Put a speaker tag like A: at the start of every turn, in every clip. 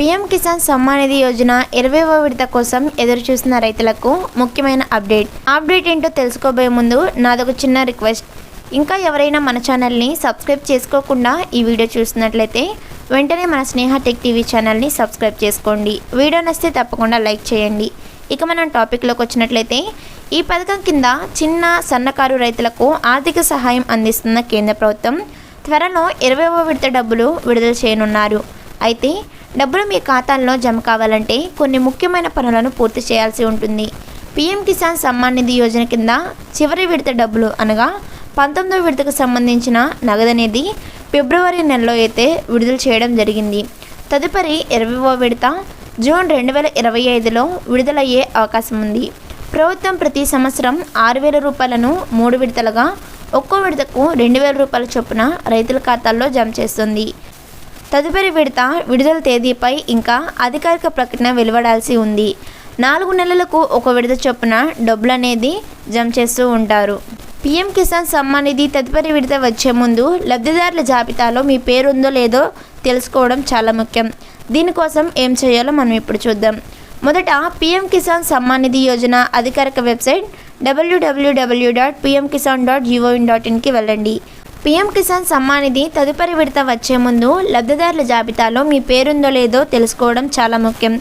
A: PM Kisan Samman Nidhi Yojana ఇరవైవ విడత కోసం ఎదురు చూస్తున్న రైతులకు ముఖ్యమైన అప్డేట్. అప్డేట్ ఏంటో తెలుసుకోబోయే ముందు నాదొక చిన్న రిక్వెస్ట్. ఇంకా ఎవరైనా మన ఛానల్ని సబ్స్క్రైబ్ చేసుకోకుండా ఈ వీడియో చూస్తున్నట్లయితే వెంటనే మన స్నేహ టెక్ టీవీ ఛానల్ని సబ్స్క్రైబ్ చేసుకోండి. వీడియో నచ్చితే తప్పకుండా లైక్ చేయండి. ఇక మనం టాపిక్లోకి వచ్చినట్లయితే ఈ పథకం కింద చిన్న సన్నకారు రైతులకు ఆర్థిక సహాయం అందిస్తున్న కేంద్ర ప్రభుత్వం త్వరలో ఇరవైవ విడత డబ్బులు విడుదల చేయనున్నారు. అయితే డబ్బులు మీ ఖాతాల్లో జమ కావాలంటే కొన్ని ముఖ్యమైన పనులను పూర్తి చేయాల్సి ఉంటుంది. పీఎం కిసాన్ సమ్మాన్ నిధి యోజన కింద చివరి విడత డబ్బులు అనగా పంతొమ్మిదో విడతకు సంబంధించిన నగదు అనేది ఫిబ్రవరి నెలలో అయితే విడుదల చేయడం జరిగింది. తదుపరి ఇరవైవ విడత జూన్ రెండు వేల ఇరవై ఐదులో విడుదలయ్యే అవకాశం ఉంది. ప్రభుత్వం ప్రతి సంవత్సరం ఆరు వేల రూపాయలను మూడు విడతలుగా ఒక్కో విడతకు రెండు వేల రూపాయల చొప్పున రైతుల ఖాతాల్లో జమ చేస్తుంది. తదుపరి విడత విడుదల తేదీపై ఇంకా అధికారిక ప్రకటన వెలువడాల్సి ఉంది. నాలుగు నెలలకు ఒక విడత చొప్పున డబ్బులనేది జమ చేస్తూ ఉంటారు. పీఎం కిసాన్ సమ్మాన్ నిధి తదుపరి విడత వచ్చే ముందు లబ్ధిదారుల జాబితాలో మీ పేరు ఉందో లేదో తెలుసుకోవడం చాలా ముఖ్యం. దీనికోసం ఏం చేయాలో మనం ఇప్పుడు చూద్దాం. మొదట పీఎం కిసాన్ సమ్మాన్ నిధి యోజన అధికారిక website WWW dot PM Kisan dot G O in dot ఇన్కి వెళ్ళండి. పీఎం కిసాన్ సమ్మాన్ నిధి తదుపరి విడత వచ్చే ముందు లబ్ధిదారుల జాబితాలో మీ పేరుందో లేదో తెలుసుకోవడం చాలా ముఖ్యం.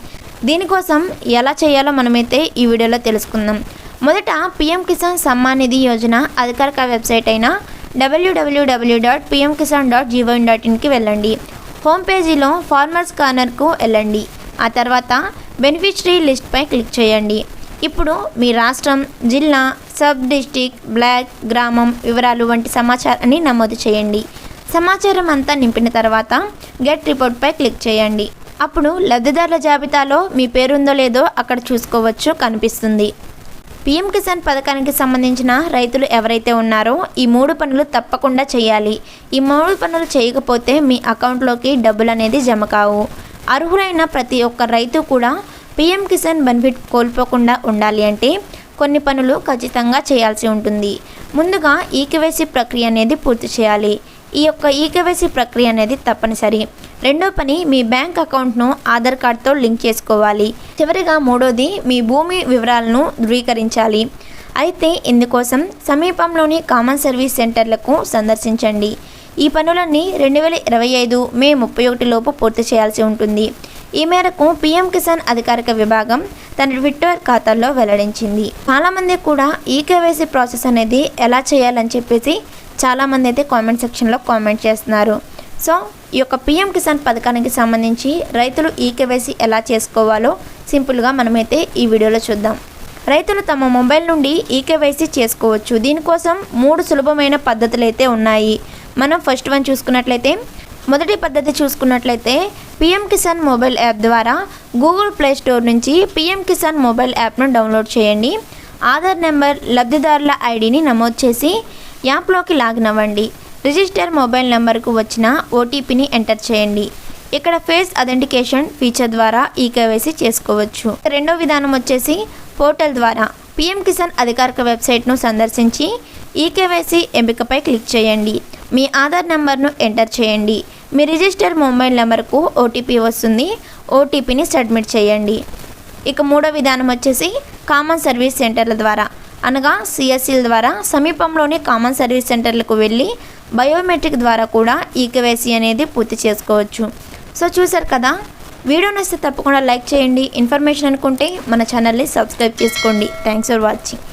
A: దీనికోసం ఎలా చేయాలో మనమైతే ఈ వీడియోలో తెలుసుకుందాం. మొదట పీఎం కిసాన్ సమ్మాన్ నిధి యోజన అధికారిక వెబ్సైట్ అయిన డబ్ల్యూడబ్ల్యూడబ్ల్యూ dot PM Kisan dot G O in dot ఇన్కి వెళ్ళండి. హోమ్ పేజీలో ఫార్మర్స్ కార్నర్కు వెళ్ళండి. ఆ తర్వాత బెనిఫిషరీ లిస్ట్పై క్లిక్ చేయండి. ఇప్పుడు మీ రాష్ట్రం జిల్లా సబ్ డిస్టిక్ బ్లాక్ గ్రామం వివరాలు వంటి సమాచారాన్ని నమోదు చేయండి. సమాచారం అంతా నింపిన తర్వాత గెట్ రిపోర్ట్పై క్లిక్ చేయండి. అప్పుడు లబ్ధిదారుల జాబితాలో మీ పేరుందో లేదో అక్కడ చూసుకోవచ్చు కనిపిస్తుంది. పీఎం కిసాన్ పథకానికి సంబంధించిన రైతులు ఎవరైతే ఉన్నారో ఈ మూడు పనులు తప్పకుండా చేయాలి. ఈ మూడు పనులు చేయకపోతే మీ అకౌంట్లోకి డబ్బులు అనేది జమ కావు. అర్హులైన ప్రతి ఒక్క రైతు కూడా పీఎం కిసాన్ బెనిఫిట్ కోల్పోకుండా ఉండాలి అంటే కొన్ని పనులు ఖచ్చితంగా చేయాల్సి ఉంటుంది. ముందుగా ఈకేవైసీ ప్రక్రియ అనేది పూర్తి చేయాలి. ఈ యొక్క ఈకేవైసీ ప్రక్రియ అనేది తప్పనిసరి. రెండో పని మీ బ్యాంక్ అకౌంట్ను ఆధార్ కార్డ్తో లింక్ చేసుకోవాలి. చివరిగా మూడోది మీ భూమి వివరాలను ధృవీకరించాలి. అయితే ఇందుకోసం సమీపంలోని కామన్ సర్వీస్ సెంటర్లకు సందర్శించండి. ఈ పనులన్నీ రెండు వేల ఇరవై ఐదు మే ముప్పై ఒకటి లోపు పూర్తి చేయాల్సి ఉంటుంది. ఈ మేరకు పీఎం కిసాన్ అధికారిక విభాగం తన ట్విట్టర్ ఖాతాల్లో వెల్లడించింది. చాలామంది కూడా ఈ కేవైసీ ప్రాసెస్ అనేది ఎలా చేయాలని చెప్పేసి చాలామంది అయితే కామెంట్ సెక్షన్లో కామెంట్ చేస్తున్నారు. సో ఈ యొక్క పీఎం కిసాన్ పథకానికి సంబంధించి రైతులు ఈ కేవైసీ ఎలా చేసుకోవాలో సింపుల్గా మనమైతే ఈ వీడియోలో చూద్దాం. రైతులు తమ మొబైల్ నుండి ఈకేవైసీ చేసుకోవచ్చు. దీనికోసం మూడు సులభమైన పద్ధతులు అయితే ఉన్నాయి. మనం ఫస్ట్ వన్ చూసుకున్నట్లయితే మొదటి పద్ధతి చూసుకున్నట్లయితే పిఎం కిసాన్ మొబైల్ యాప్ ద్వారా గూగుల్ ప్లే స్టోర్ నుంచి పిఎం కిసాన్ మొబైల్ యాప్ను డౌన్లోడ్ చేయండి. ఆధార్ నెంబర్ లబ్ధిదారుల ఐడిని నమోదు చేసి యాప్లోకి లాగిన్ అవ్వండి. రిజిస్టర్ మొబైల్ నెంబర్కు వచ్చిన ఓటీపీని ఎంటర్ చేయండి. ఇక్కడ ఫేస్ అథెంటికేషన్ ఫీచర్ ద్వారా ఈ కేవైసీ చేసుకోవచ్చు. రెండో విధానం వచ్చేసి పోర్టల్ ద్వారా. పిఎం కిసాన్ అధికారిక వెబ్సైట్ను సందర్శించి ఈ కేవైసీ ఎంపికపై క్లిక్ చేయండి. మీ ఆధార్ నెంబర్ను ఎంటర్ చేయండి. మీ రిజిస్టర్ మొబైల్ నెంబర్కు ఓటీపీ వస్తుంది. ఓటీపీని సబ్మిట్ చేయండి. ఇక మూడో విధానం వచ్చేసి కామన్ సర్వీస్ సెంటర్ల ద్వారా అనగా సిఎస్సీల ద్వారా సమీపంలోని కామన్ సర్వీస్ సెంటర్లకు వెళ్ళి బయోమెట్రిక్ ద్వారా కూడా ఈకేవైసీ అనేది పూర్తి చేసుకోవచ్చు. సో చూసారు కదా? వీడియో నచ్చితే తప్పకుండా లైక్ చేయండి. ఇన్ఫర్మేషన్ అనుకుంటే మన ఛానల్ని సబ్స్క్రైబ్ చేసుకోండి. Thanks for watching.